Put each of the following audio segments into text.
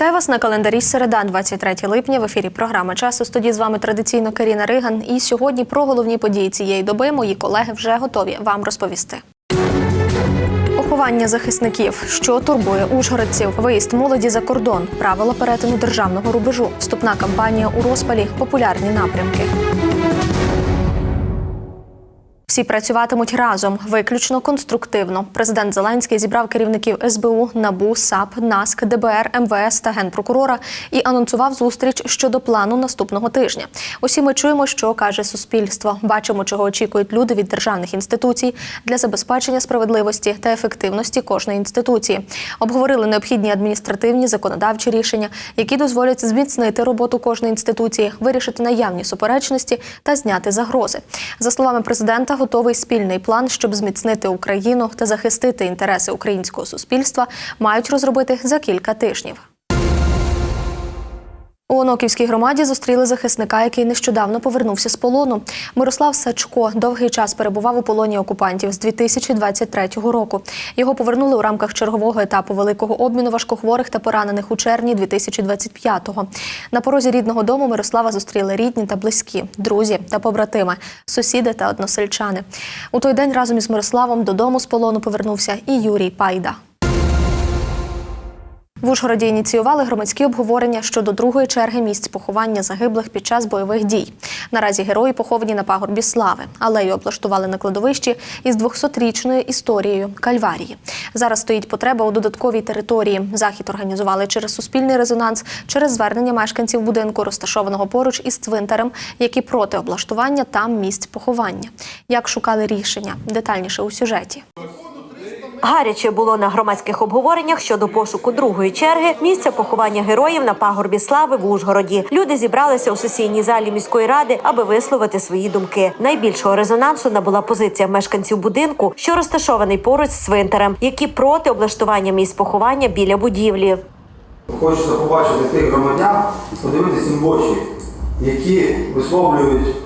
Вітаю вас на календарі середа, 23 липня. В ефірі програма час. У студії з вами традиційно Каріна Риган. І сьогодні про головні події цієї доби мої колеги вже готові вам розповісти. Поховання захисників, що турбує ужгородців, виїзд молоді за кордон, правила перетину державного рубежу, вступна кампанія у розпалі, популярні напрямки. Всі працюватимуть разом, виключно конструктивно. Президент Зеленський зібрав керівників СБУ, НАБУ, САП, НАСК, ДБР, МВС та генпрокурора і анонсував зустріч щодо плану наступного тижня. Усі ми чуємо, що каже суспільство. Бачимо, чого очікують люди від державних інституцій для забезпечення справедливості та ефективності кожної інституції. Обговорили необхідні адміністративні законодавчі рішення, які дозволять зміцнити роботу кожної інституції, вирішити наявні суперечності та зняти загрози. За словами президента, готовий спільний план, щоб зміцнити Україну та захистити інтереси українського суспільства, мають розробити за кілька тижнів. У Оноківській громаді зустріли захисника, який нещодавно повернувся з полону. Мирослав Сачко довгий час перебував у полоні окупантів з 2023 року. Його повернули у рамках чергового етапу великого обміну важкохворих та поранених у червні 2025-го. На порозі рідного дому Мирослава зустріли рідні та близькі, друзі та побратими, сусіди та односельчани. У той день разом із Мирославом додому з полону повернувся і Юрій Пайда. В Ужгороді ініціювали громадські обговорення щодо другої черги місць поховання загиблих під час бойових дій. Наразі герої поховані на пагорбі слави. Алею облаштували на кладовищі із 200-річною історією Кальварії. Зараз стоїть потреба у додатковій території. Захід організували через суспільний резонанс, через звернення мешканців будинку, розташованого поруч із цвинтарем, які проти облаштування там місць поховання. Як шукали рішення? Детальніше у сюжеті. Гаряче було на громадських обговореннях щодо пошуку другої черги місця поховання героїв на пагорбі слави в Ужгороді. Люди зібралися у сесійній залі міської ради, аби висловити свої думки. Найбільшого резонансу набула позиція мешканців будинку, що розташований поруч з цвинтарем, які проти облаштування місць поховання біля будівлі. Хочеться побачити тих громадян, подивитися в очі, які висловлюють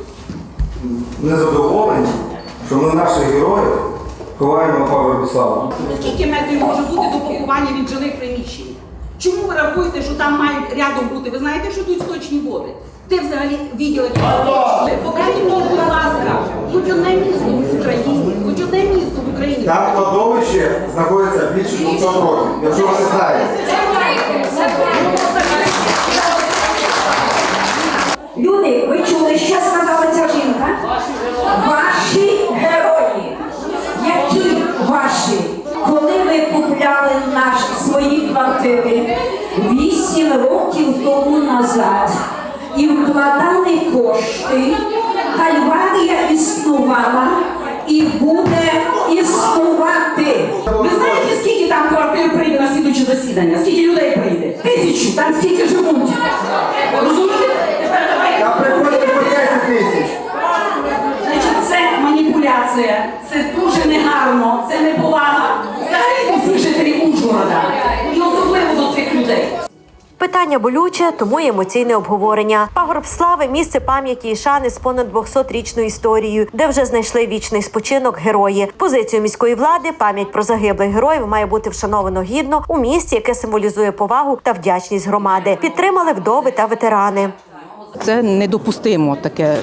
незадоволення, що ми наших героїв ховаємо на пагорбі. Скільки метрів може бути до поховання від жилих приміщень? Чому ви рахуєте, що там мають рядом бути? Ви знаєте, що тут сточні води? Ти взагалі відділи Покажіть мені, будь ласка, хоч одне місто в Україні, хоч одне місто в Україні. Там кладовище знаходиться більше 200 років, якщо ви не знаєте. Свої вісім років тому назад і вкладали кошти, кальварія існувала і буде існувати. Ви знаєте, скільки там квартир прийде на слідуче засідання? Скільки людей прийде? Тисячу, там стільки живуть. Розумієте? Там приходить по 10 тисяч. Значить, це маніпуляція, це дуже негарно, це неповага. Взагалі до всіх жителів Ужгорода. Питання болюче, тому й емоційне обговорення. Пагорб слави місце пам'яті і шани з понад 200-річною історією, де вже знайшли вічний спочинок герої. Позицію міської влади пам'ять про загиблих героїв має бути вшановано гідно у місті, яке символізує повагу та вдячність громади. Підтримали вдови та ветерани. Це недопустимо таке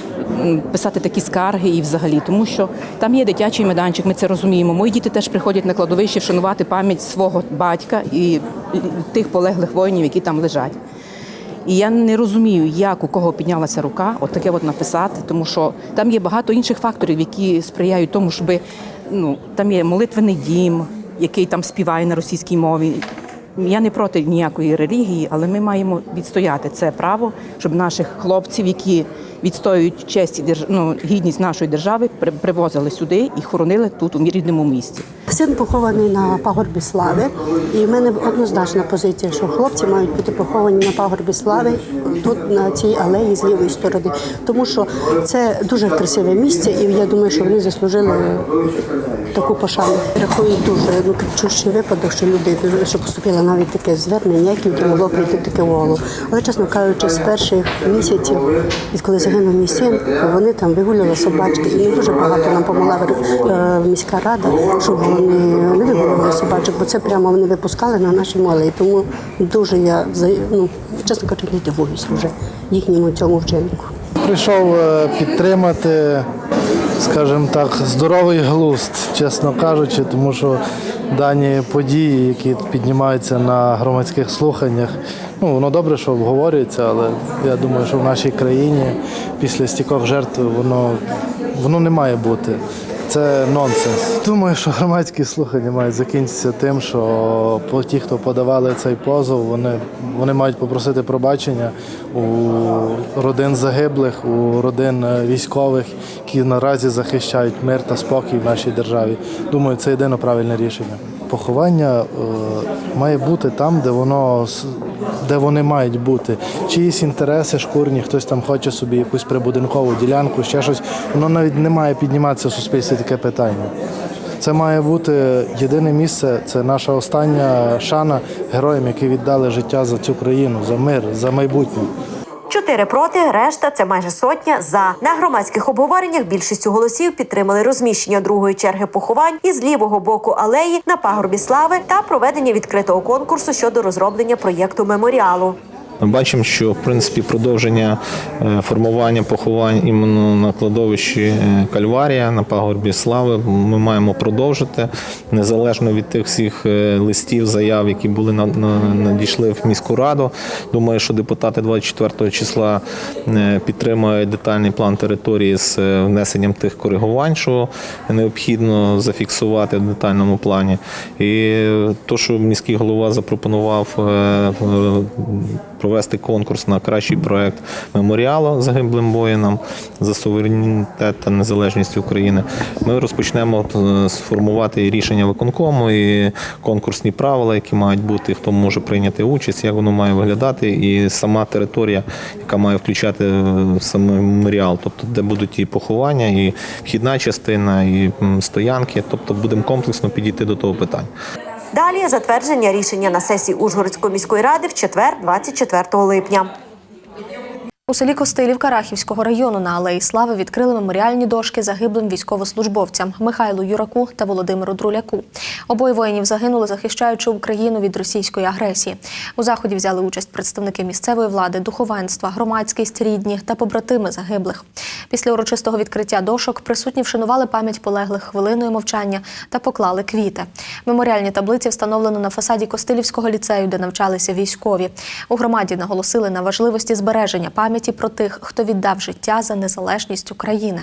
писати такі скарги і взагалі, тому що там є дитячий майданчик, ми це розуміємо. Мої діти теж приходять на кладовище вшанувати пам'ять свого батька і тих полеглих воїнів, які там лежать. І я не розумію, як у кого піднялася рука, от таке от написати, тому що там є багато інших факторів, які сприяють тому, щоб ну там є молитвений дім, який там співає на російській мові. Я не проти ніякої релігії, але ми маємо відстояти це право, щоб наших хлопців, які відстоюють честь і ну, гідність нашої держави, при- привозили сюди і хоронили тут у рідному місці. Син похований на пагорбі слави, і в мене однозначна позиція, що хлопці мають бути поховані на пагорбі слави тут на цій алеї з лівої сторони, тому що це дуже красиве місце, і я думаю, що вони заслужили таку пошану. Рахую дуже ну кричущий випадок, що люди що поступило навіть таке звернення, яке могло прийти таке в голову. Але чесно кажучи, з перших місяців, відколи загинув мій син, вони там вигуляли собачки, і дуже багато нам допомогла е, міська рада, щоб вони не вигулювали собачок, бо це прямо вони випускали на нашій молі. Тому дуже я ну, чесно кажучи, не дивуюся вже їхньому цьому вчинку. Прийшов е, підтримати, скажімо так, здоровий глузд, чесно кажучи, тому що дані події, які піднімаються на громадських слуханнях, ну воно добре, що обговорюється, але я думаю, що в нашій країні після стількох жертв воно, воно не має бути. Це нонсенс. Думаю, що громадські слухання мають закінчитися тим, що по- ті, хто подавали цей позов, вони, вони мають попросити пробачення у родин загиблих, у родин військових, які наразі захищають мир та спокій в нашій державі. Думаю, це єдине правильне рішення. Поховання е, має бути там, де воно де вони мають бути. Чиїсь інтереси шкурні, хтось там хоче собі якусь прибудинкову ділянку, ще щось. Воно навіть не має підніматися в суспільстві таке питання. Це має бути єдине місце, це наша остання шана героям, які віддали життя за цю країну, за мир, за майбутнє. Чотири проти, решта це майже сотня за на громадських обговореннях. Більшістю голосів підтримали розміщення другої черги поховань із лівого боку алеї на пагорбі слави та проведення відкритого конкурсу щодо розроблення проєкту меморіалу. Бачимо, що в принципі продовження е, формування поховань іменно на кладовищі е, Кальварія на пагорбі слави ми маємо продовжити незалежно від тих всіх е, листів, заяв, які були на- на- надійшли в міську раду. Думаю, що депутати 24 числа підтримають детальний план території з внесенням тих коригувань, що необхідно зафіксувати в детальному плані. І то, що міський голова запропонував провести конкурс на кращий проект меморіалу загиблим воїнам за суверенітет та незалежність України. Ми розпочнемо е, сформувати рішення виконкому і конкурсні правила, які мають бути, хто може прийняти участь, як воно має виглядати, і сама територія, яка має включати е, саме меморіал, тобто де будуть і поховання, і вхідна частина, і стоянки. Тобто будемо комплексно підійти до того питання. Далі затвердження рішення на сесії Ужгородської міської ради в четвер, 24 липня. У селі Костилівка Рахівського району на Алеї Слави відкрили меморіальні дошки загиблим військовослужбовцям Михайлу Юраку та Володимиру Друляку. Обоє воїнів загинули, захищаючи Україну від російської агресії. У заході взяли участь представники місцевої влади, духовенства, громадськість, рідні та побратими загиблих. Після урочистого відкриття дошок присутні вшанували пам'ять полеглих хвилиною мовчання та поклали квіти. Меморіальні таблиці встановлено на фасаді Костилівського ліцею, де навчалися військові. У громаді наголосили на важливості збереження пам'яті про тих, хто віддав життя за незалежність України.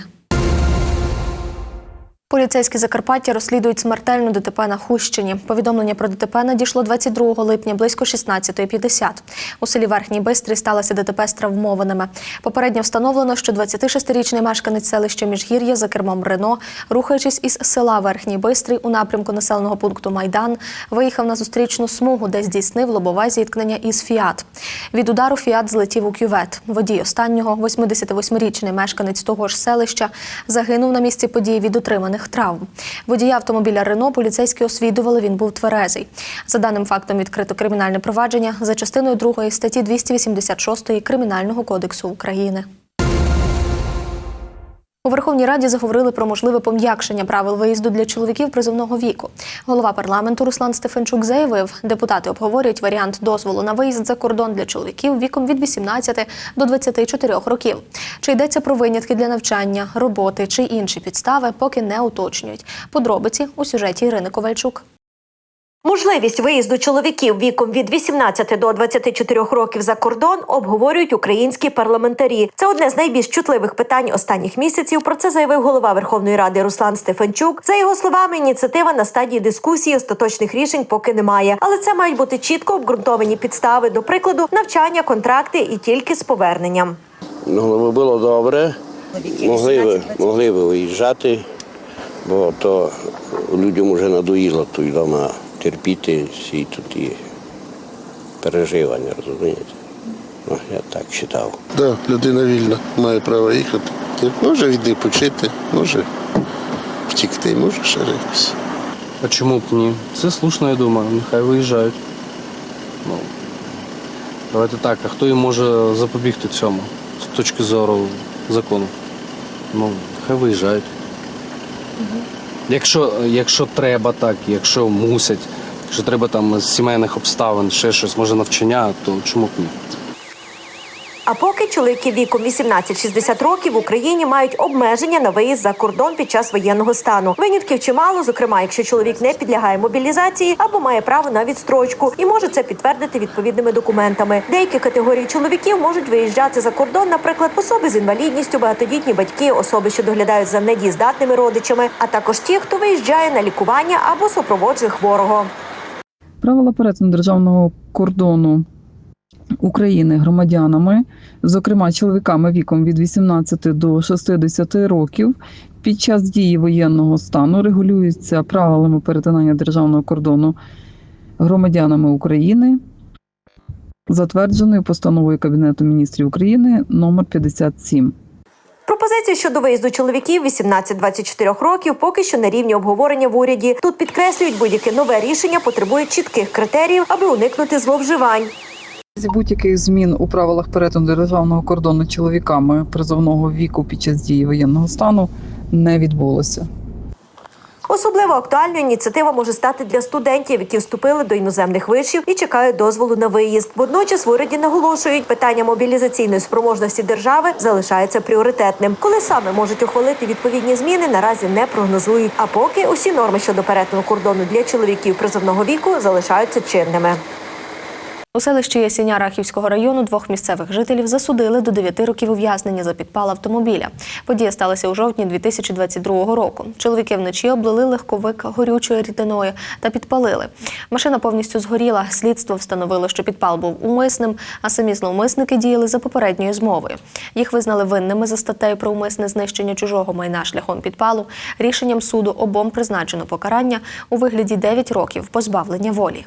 Поліцейські Закарпаття розслідують смертельну ДТП на Хущині. Повідомлення про ДТП надійшло 22 липня близько 16.50. У селі Верхній Бистрий сталося ДТП з травмованими. Попередньо встановлено, що 26-річний мешканець селища Міжгір'я за кермом Рено, рухаючись із села Верхній Бистрий у напрямку населеного пункту Майдан, виїхав на зустрічну смугу, де здійснив лобове зіткнення із Фіат. Від удару Фіат злетів у кювет. Водій останнього, 88-річний мешканець того ж селища, загинув на місці події від отриманих травм. Водія автомобіля Рено поліцейські освідували, він був тверезий. За даним фактом відкрито кримінальне провадження за частиною 2 статті 286 Кримінального кодексу України. У Верховній Раді заговорили про можливе пом'якшення правил виїзду для чоловіків призовного віку. Голова парламенту Руслан Стефанчук заявив, депутати обговорюють варіант дозволу на виїзд за кордон для чоловіків віком від 18 до 24 років. Чи йдеться про винятки для навчання, роботи чи інші підстави, поки не уточнюють. Подробиці у сюжеті Ірини Ковальчук. Можливість виїзду чоловіків віком від 18 до 24 років за кордон обговорюють українські парламентарі. Це одне з найбільш чутливих питань останніх місяців. Про це заявив голова Верховної Ради Руслан Стефанчук. За його словами, ініціатива на стадії дискусії остаточних рішень поки немає, але це мають бути чітко обґрунтовані підстави, до прикладу, навчання, контракти і тільки з поверненням. Ну, би було добре, могли би, могли би виїжджати, бо то людям вже надоїло тут вдома терпіти всі тут і переживання, розумієте? Ну, я так вважав. Да, людина вільна, має право їхати. Може відпочити, може втікти, може ще якось. А чому б ні? Це слушно, я думаю, нехай виїжджають. Ну, давайте так, а хто їм може запобігти цьому з точки зору закону. Ну, хай виїжджають. Якщо, якщо треба так, якщо мусять, що треба там з сімейних обставин, ще щось, може навчання, то чому б ні? А поки чоловіки віком 18-60 років в Україні мають обмеження на виїзд за кордон під час воєнного стану. Винятків чимало, зокрема, якщо чоловік не підлягає мобілізації або має право на відстрочку і може це підтвердити відповідними документами. Деякі категорії чоловіків можуть виїжджати за кордон, наприклад, особи з інвалідністю, багатодітні батьки, особи, що доглядають за недієздатними родичами, а також ті, хто виїжджає на лікування або супроводжує хворого. Правила перетину державного кордону України громадянами, зокрема чоловіками віком від 18 до 60 років, під час дії воєнного стану регулюються правилами перетинання державного кордону громадянами України, затвердженою постановою Кабінету міністрів України номер 57. Пропозиції щодо виїзду чоловіків 18-24 років поки що на рівні обговорення в уряді. Тут підкреслюють, будь-яке нове рішення потребує чітких критеріїв, аби уникнути зловживань. З будь-яких змін у правилах перетину державного кордону чоловіками призовного віку під час дії воєнного стану не відбулося. Особливо актуальною ініціатива може стати для студентів, які вступили до іноземних вишів і чекають дозволу на виїзд. Водночас в уряді наголошують, питання мобілізаційної спроможності держави залишається пріоритетним. Коли саме можуть ухвалити відповідні зміни, наразі не прогнозують. А поки усі норми щодо перетину кордону для чоловіків призовного віку залишаються чинними. У селищі Ясіня Рахівського району двох місцевих жителів засудили до 9 років ув'язнення за підпал автомобіля. Подія сталася у жовтні 2022 року. Чоловіки вночі облили легковик горючою рідиною та підпалили. Машина повністю згоріла. Слідство встановило, що підпал був умисним, а самі зловмисники діяли за попередньою змовою. Їх визнали винними за статтею про умисне знищення чужого майна шляхом підпалу. Рішенням суду обом призначено покарання у вигляді 9 років позбавлення волі.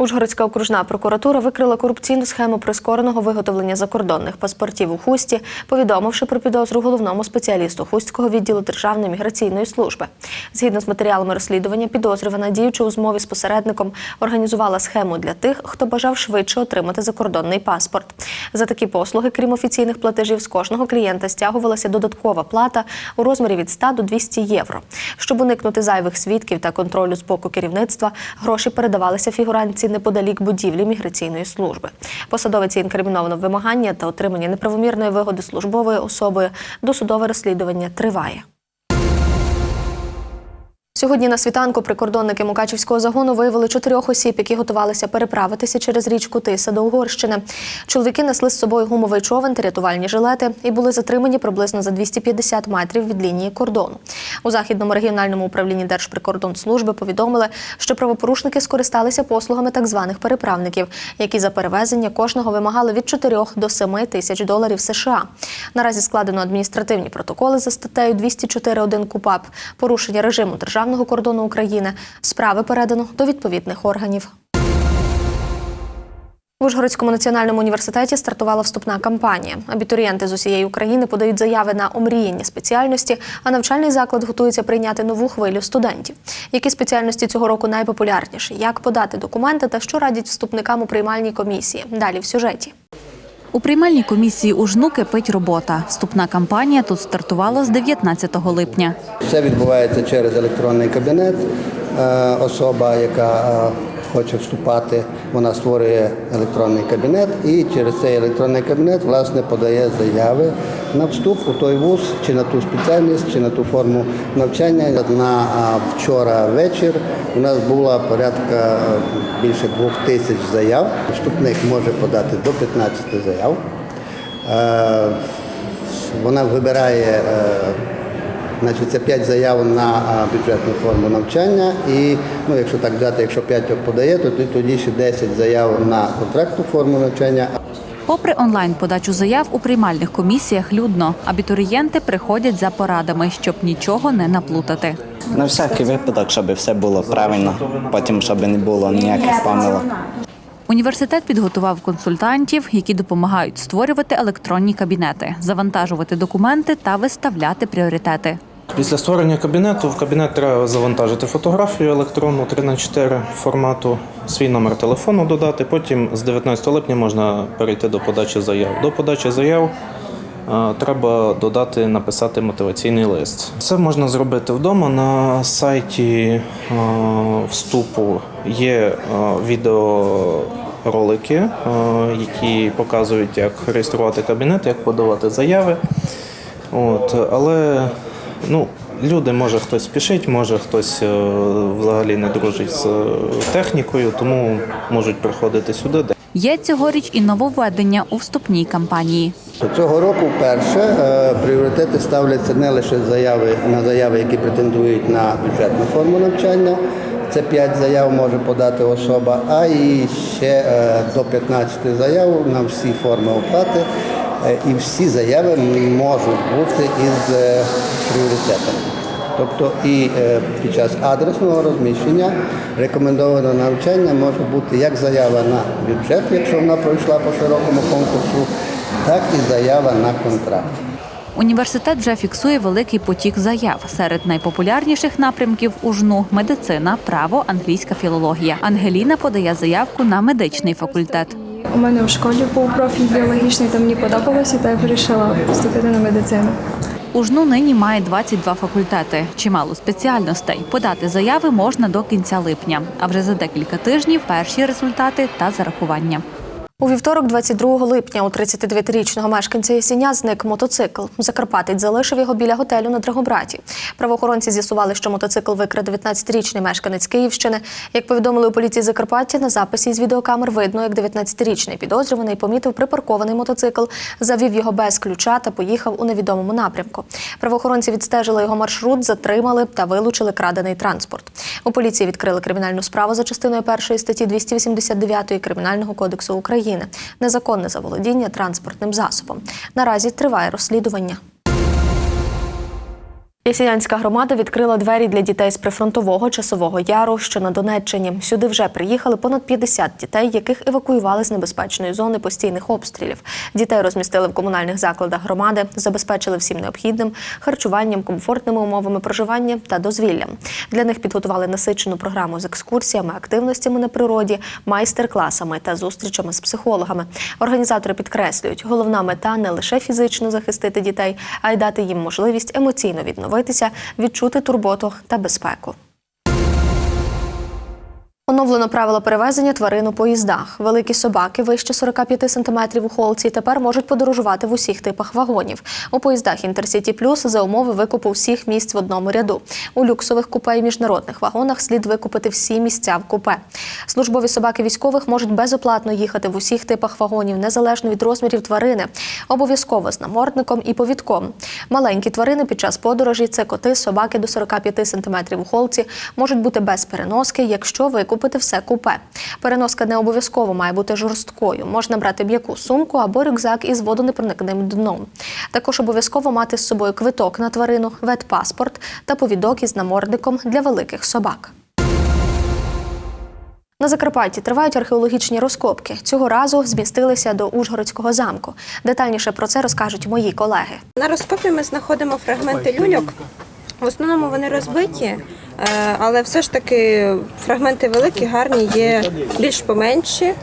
Ужгородська окружна прокуратура викрила корупційну схему прискореного виготовлення закордонних паспортів у Хусті, повідомивши про підозру головному спеціалісту Хустського відділу Державної міграційної служби. Згідно з матеріалами розслідування, підозрювана діючи у змові з посередником організувала схему для тих, хто бажав швидше отримати закордонний паспорт. За такі послуги, крім офіційних платежів, з кожного клієнта стягувалася додаткова плата у розмірі від 100 до 200 євро. Щоб уникнути зайвих свідків та контролю з боку керівництва, гроші передавалися неподалік будівлі міграційної служби. Посадовиці інкриміновано вимагання та отримання неправомірної вигоди службовою особою. Досудове розслідування триває. Сьогодні на світанку прикордонники Мукачівського загону виявили чотирьох осіб, які готувалися переправитися через річку Тиса до Угорщини. Чоловіки несли з собою гумовий човен та рятувальні жилети і були затримані приблизно за 250 метрів від лінії кордону. У західному регіональному управлінні Держприкордонслужби повідомили, що правопорушники скористалися послугами так званих переправників, які за перевезення кожного вимагали від 4 до 7 тисяч доларів США. Наразі складено адміністративні протоколи за статтею 204.1 КУПАП, порушення режиму державного кордону України. Справи передано до відповідних органів. В Ужгородському національному університеті стартувала вступна кампанія. Абітурієнти з усієї України подають заяви на омріяні спеціальності, а навчальний заклад готується прийняти нову хвилю студентів. Які спеціальності цього року найпопулярніші? Як подати документи та що радять вступникам у приймальній комісії? Далі в сюжеті. У приймальній комісії у жну кипить робота. Вступна кампанія тут стартувала з 19 липня. Все відбувається через електронний кабінет. Е, Особа, яка е, хоче вступати, вона створює електронний кабінет і через цей електронний кабінет власне подає заяви на вступ у той вуз, чи на ту спеціальність, чи на ту форму навчання. На вчора вечір у нас було порядка е, більше двох тисяч заяв. Вступник може подати до 15 заяв. Е, Вона вибирає е, Значить, це 5 заяв на бюджетну форму навчання, і ну, якщо так взяти, якщо 5 подає, то тоді ще 10 заяв на контрактну форму навчання. Попри онлайн-подачу заяв у приймальних комісіях людно, абітурієнти приходять за порадами, щоб нічого не наплутати. На всякий випадок, щоб все було правильно, потім щоб не було ніяких помилок. Університет підготував консультантів, які допомагають створювати електронні кабінети, завантажувати документи та виставляти пріоритети. Після створення кабінету в кабінет треба завантажити фотографію електронну 3х4 формату, свій номер телефону додати. Потім з 19 липня можна перейти до подачі заяв. До подачі заяв е, треба додати, написати мотиваційний лист. Це можна зробити вдома на сайті е, вступу. Є е, відеоролики, які показують, як реєструвати кабінет, як подавати заяви. От, але ну, люди, може хтось спішить, може хтось е, взагалі не дружить з е, технікою, тому можуть приходити сюди. Є цьогоріч і нововведення у вступній кампанії. Цього року вперше е, пріоритети ставляться не лише заяви на заяви, які претендують на бюджетну форму навчання. Це 5 заяв може подати особа, а і ще е, до 15 заяв на всі форми оплати. Е, І всі заяви можуть бути із е, пріоритетами. Тобто і е, під час адресного розміщення рекомендоване навчання може бути як заява на бюджет, якщо вона пройшла по широкому конкурсу, так і заява на контракт. Університет вже фіксує великий потік заяв. Серед найпопулярніших напрямків у жну медицина, право, англійська філологія. Ангеліна подає заявку на медичний факультет. Мене в школі був профіль біологічний, та мені подобалося, та я вирішила поступити на медицину. У жну нині має 22 факультети, чимало спеціальностей. Подати заяви можна до кінця липня, а вже за декілька тижнів перші результати та зарахування. У вівторок, 22 липня, у 39-річного мешканця Ясіня зник мотоцикл. Закарпатець залишив його біля готелю на Драгобраті. Правоохоронці з'ясували, що мотоцикл викрав 19-річний мешканець Київщини. Як повідомили у поліції Закарпаття, на записі з відеокамер видно, як 19-річний підозрюваний помітив припаркований мотоцикл, завів його без ключа та поїхав у невідомому напрямку. Правоохоронці відстежили його маршрут, затримали та вилучили крадений транспорт. У поліції відкрили кримінальну справу за частиною першої статті 289 Кримінального кодексу України незаконне заволодіння транспортним засобом. Наразі триває розслідування. Ясінянська громада відкрила двері для дітей з прифронтового часового яру, що на Донеччині. Сюди вже приїхали понад 50 дітей, яких евакуювали з небезпечної зони постійних обстрілів. Дітей розмістили в комунальних закладах громади, забезпечили всім необхідним харчуванням, комфортними умовами проживання та дозвіллям. Для них підготували насичену програму з екскурсіями, активностями на природі, майстер-класами та зустрічами з психологами. Організатори підкреслюють, головна мета не лише фізично захистити дітей, а й дати їм можливість емоційно відновитися, відчути турботу та безпеку. Оновлено правило перевезення тварин у поїздах. Великі собаки вище 45 см у холці тепер можуть подорожувати в усіх типах вагонів. У поїздах Інтерсіті Плюс за умови викупу всіх місць в одному ряду. У люксових купе і міжнародних вагонах слід викупити всі місця в купе. Службові собаки військових можуть безоплатно їхати в усіх типах вагонів, незалежно від розмірів тварини. Обов'язково з намордником і повідком. Маленькі тварини під час подорожі це коти, собаки до 45 см у холці можуть бути без переноски, якщо викупити все купе. Переноска не обов'язково має бути жорсткою. Можна брати м'яку сумку або рюкзак із водонепроникним дном. Також обов'язково мати з собою квиток на тварину, ветпаспорт та повідок із намордником для великих собак. На Закарпатті тривають археологічні розкопки. Цього разу змістилися до Ужгородського замку. Детальніше про це розкажуть мої колеги. На розкопі ми знаходимо фрагменти люльок. В основному вони розбиті, але все ж таки фрагменти великі, гарні, є більш поменші,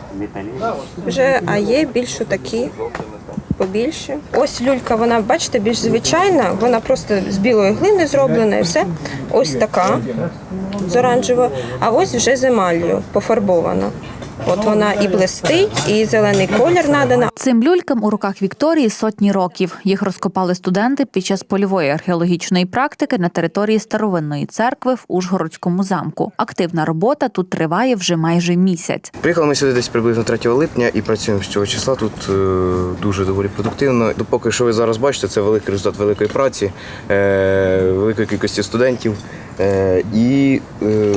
вже, а є більш такі побільше. Ось люлька, вона, бачите, більш звичайна, вона просто з білої глини зроблена і все. Ось така з оранжевою, а ось вже з емаллю пофарбована. От вона і блистить, і зелений колір надана. Цим люлькам у руках Вікторії сотні років. Їх розкопали студенти під час польової археологічної практики на території старовинної церкви в Ужгородському замку. Активна робота тут триває вже майже місяць. Приїхали ми сюди десь приблизно 3 липня і працюємо з цього числа. Тут е, дуже доволі продуктивно. Допоки що ви зараз бачите, це великий результат великої праці, е, великої кількості студентів. Е, і е,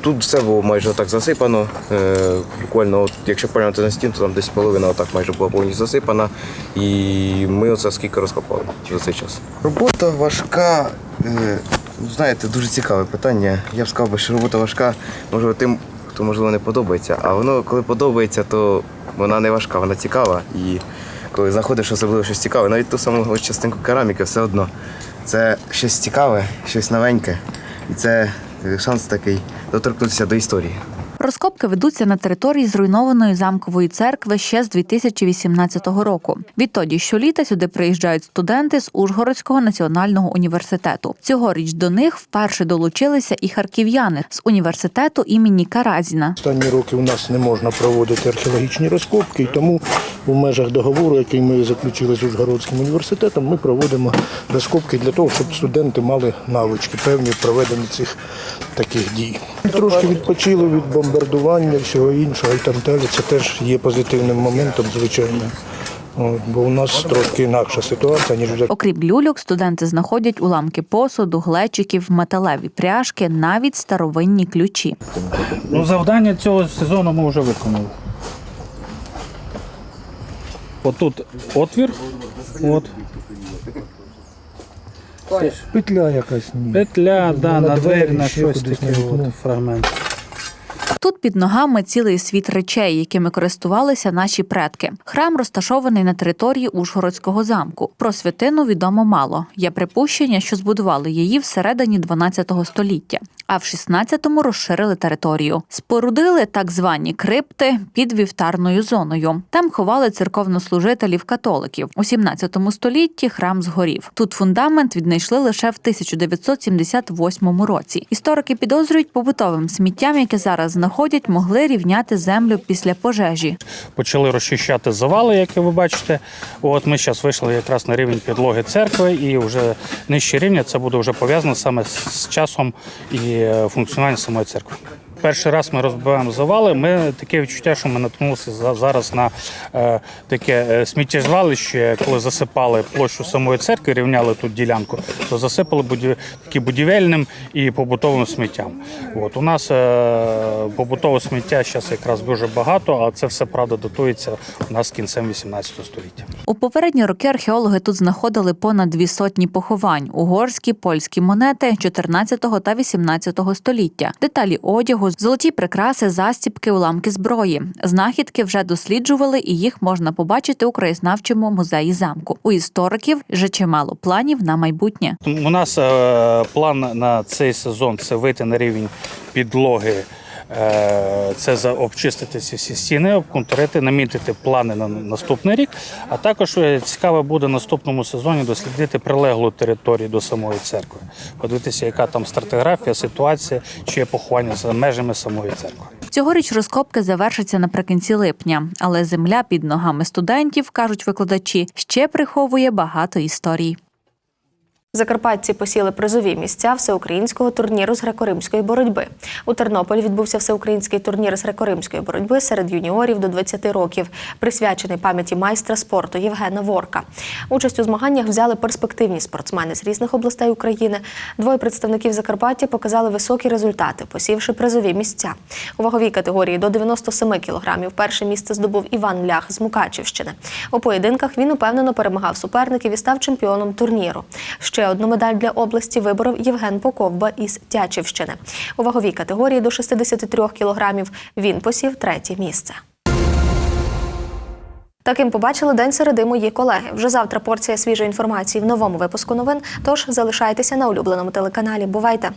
тут все було майже так засипано. Е, буквально, от, якщо поглянути на стін, то там десь половина отак майже була повністю засипана. І ми оце скільки розкопали за цей час. Робота важка. Ну, знаєте, дуже цікаве питання. Я б сказав, що робота важка, можливо, тим, хто можливо не подобається. А воно, коли подобається, то вона не важка, вона цікава. І коли знаходиш особливо щось цікаве, навіть ту саму частинку кераміки, все одно Це щось цікаве, щось новеньке. І це е, шанс такий доторкнутися до історії. Розкопки ведуться на території зруйнованої замкової церкви ще з 2018 року. Відтоді щоліта сюди приїжджають студенти з Ужгородського національного університету. Цьогоріч до них вперше долучилися і харків'яни з університету імені Каразіна. Останні роки у нас не можна проводити археологічні розкопки, і тому в межах договору, який ми заключили з Ужгородським університетом, ми проводимо розкопки для того, щоб студенти мали навички певні в проведенні цих таких дій. Трошки відпочили від бомбардування, всього іншого і там далі. Це теж є позитивним моментом, звичайно. От, бо у нас трошки інакша ситуація, ніж в Окрім люльок, студенти знаходять уламки посуду, глечиків, металеві пряжки, навіть старовинні ключі. Ну, завдання цього сезону ми вже виконали. Отут отвір. От. Петля якась. Ні. Петля, да, на двері, на щось таке. От, фрагмент. Тут під ногами цілий світ речей, якими користувалися наші предки. Храм розташований на території Ужгородського замку. Про святину відомо мало. Є припущення, що збудували її всередині 12 століття, а в 16-му розширили територію. Спорудили так звані крипти під вівтарною зоною. Там ховали церковнослужителів католиків. У 17 столітті храм згорів. Тут фундамент віднайшли лише в 1978 році. Історики підозрюють побутовим сміттям, яке зараз знаходять, могли рівняти землю після пожежі. Почали розчищати завали, як ви бачите. От ми зараз вийшли якраз на рівень підлоги церкви, і вже нижче рівня це буде вже пов'язано саме з- часом і е, функціонуванням самої церкви. Перший раз ми розбиваємо завали. Ми таке відчуття, що ми наткнулися за- зараз на е, таке е, сміттєзвалище, коли засипали площу самої церкви, рівняли тут ділянку, то засипали будів... такі будівельним і побутовим сміттям. От у нас е, побутове сміття зараз якраз дуже багато, а це все правда датується у нас кінцем 18 століття. У попередні роки археологи тут знаходили понад дві сотні поховань: угорські, польські монети 14 та 18 століття, деталі одягу, золоті прикраси, застібки, уламки зброї. Знахідки вже досліджували, і їх можна побачити у краєзнавчому музеї замку. У істориків вже чимало планів на майбутнє. У нас е, план на цей сезон це вийти на рівень підлоги. Е, Це обчистити ці всі стіни, обконтурити, намітити плани на наступний рік. А також е, цікаво буде наступному сезоні дослідити прилеглу територію до самої церкви, подивитися, яка там стратиграфія, ситуація, чи є поховання за межами самої церкви. Цьогоріч розкопки завершаться наприкінці липня, але земля під ногами студентів, кажуть викладачі, ще приховує багато історій. Закарпатці посіли призові місця всеукраїнського турніру з греко-римської боротьби. У Тернополі відбувся всеукраїнський турнір з греко-римської боротьби серед юніорів до 20 років, присвячений пам'яті майстра спорту Євгена Ворка. Участь у змаганнях взяли перспективні спортсмени з різних областей України. Двоє представників Закарпаття показали високі результати, посівши призові місця. У ваговій категорії до 97 кілограмів перше місце здобув Іван Лях з Мукачівщини. У поєдинках він упевнено перемагав суперників і став чемпіоном турніру. Ще одну медаль для області виборов Євген Поковба із Тячівщини. У ваговій категорії до 63 кілограмів він посів третє місце. Таким побачили день середи мої колеги. Вже завтра порція свіжої інформації в новому випуску новин. Тож залишайтеся на улюбленому телеканалі. Бувайте!